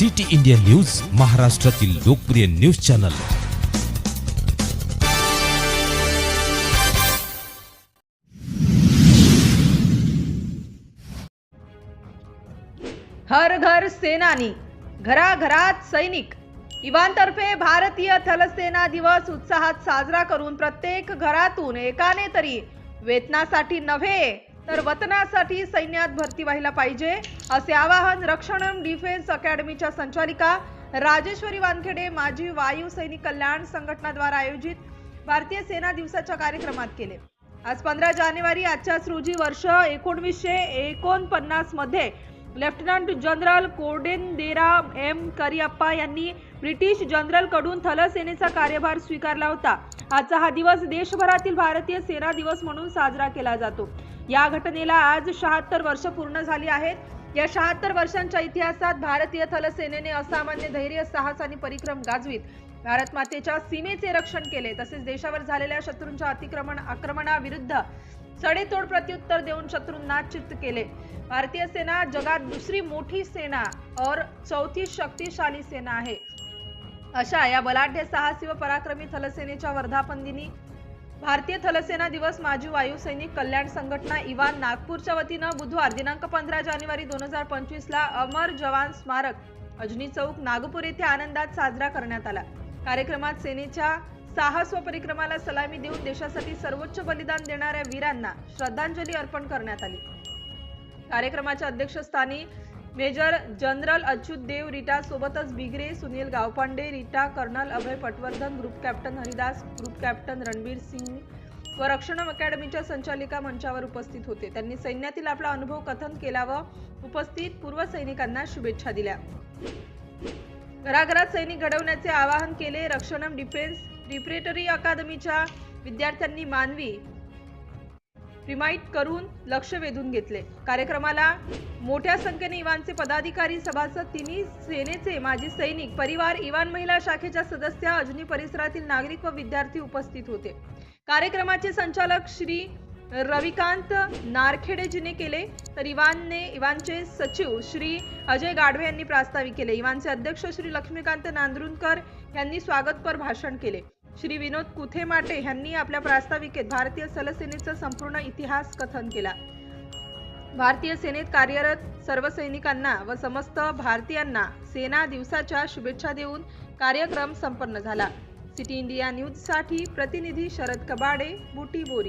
City India news महाराष्ट्रातील लोकप्रिय news channel. हर घर सेनानी घराघरात सैनिक. इवांतर्फे भारतीय थलसेना दिवस उत्साहात साजरा करून प्रत्येक घरातून एकाने तरी वेतनासाठी नव्हे तर वतनासाठी सैन्यात भरती व्हायला पाहिजे असे आवाहन रक्षण डिफेन्स अकॅडमीच्या संचालिका राजेश्वरी वानखेडे माजी वायू सैनिक कल्याण संघटनाद्वारा आयोजित भारतीय सेना दिवसाच्या कार्यक्रमात केले. आज पंधरा जानेवारी आजच्याच रोजी वर्ष एकोणवीसशे एकोणपन्नासमध्ये lieutenant general Kodandera M Cariappa यांनी ब्रिटिश जनरलकडून थलसेनेचा कार्यभार स्वीकारला होता. आजचा हा दिवस देशभरातील भारतीय सेना दिवस म्हणून साजरा केला जातो. या घटनेला आज शहात्तर वर्ष पूर्ण झाली आहेत. या शहात्तर वर्षांच्या इतिहासात भारतीय थलसेनेने असामान्य धैर्य साहस आणि परिक्रम गाजवीत. भारत मातेच्या सीमेचे रक्षण केले तसेच देशावर झालेल्या शत्रूंच्या अतिक्रमण आक्रमणाविरुद्ध सडेतोड प्रत्युत्तर देऊन शत्रूंना चित्त केले. भारतीय सेना जगात दुसरी मोठी सेना और चौथी शक्तिशाली सेना आहे. अशा या बलाढ्य साहसी व पराक्रमी थलसेनेच्या वर्धापन दिनी भारतीय थलसेना दिवस माजी वायुसैनिक कल्याण संघटना इवान नागपूरच्या वतीनं बुधवार दिनांक पंधरा जानेवारी दोन हजार पंचवीस ला अमर जवान स्मारक अजनी चौक नागपूर येथे आनंदात साजरा करण्यात आला. कार्यक्रमात सेनेच्या साहस व परिक्रमाला सलामी देऊन देशासाठी सर्वोच्च बलिदान देणाऱ्या वीरांना श्रद्धांजली अर्पण करण्यात आली. कार्यक्रमाच्या अध्यक्षस्थानी मेजर जनरल अच्युत देव रीटा सोबतच बिगरे Sunil Gavpande Rita colonel Abhay Patwardhan group captain Haridas group captain Ranbir Singh व रक्षण अकॅडमीच्या संचालिका मंचावर उपस्थित होते. त्यांनी सैन्यातील आपला अनुभव कथन केला व उपस्थित पूर्व सैनिकांना शुभेच्छा दिल्या. घराघरात सैनिक घडवण्याचे आवाहन केले. रक्षणम डिफेन्स प्रिपरेटरी अकादमीच्या विद्यार्थ्यांनी मानवी रिमाइट करून लक्ष वेधून घेतले. कार्यक्रमाला मोठ्या संख्येने इवानचे पदाधिकारी सभासद तिन्ही सेनेचे माजी सैनिक परिवार इवान महिला शाखेच्या सदस्य अजनी परिसरातील नागरिक व विद्यार्थी उपस्थित होते. कार्यक्रमाचे संचालक श्री रविकांत नारखेडेजीने केले. तर इवानने इवानचे सचिव श्री अजय गाढवे यांनी प्रास्ताविक केले. इवानचे अध्यक्ष श्री लक्ष्मीकांत नांदरुणकर यांनी स्वागतपर भाषण केले. श्री विनोद कुथे माटे यांनी आपल्या प्रास्ताविकेत भारतीय सलसेनेचा संपूर्ण इतिहास कथन केला. भारतीय सेनेत कार्यरत सर्व सैनिकांना व समस्त भारतीयांना सेना दिवसाच्या शुभेच्छा देऊन कार्यक्रम संपन्न झाला. सिटी इंडिया न्यूजसाठी प्रतिनिधी शरद कबाडे बुटी बोरी.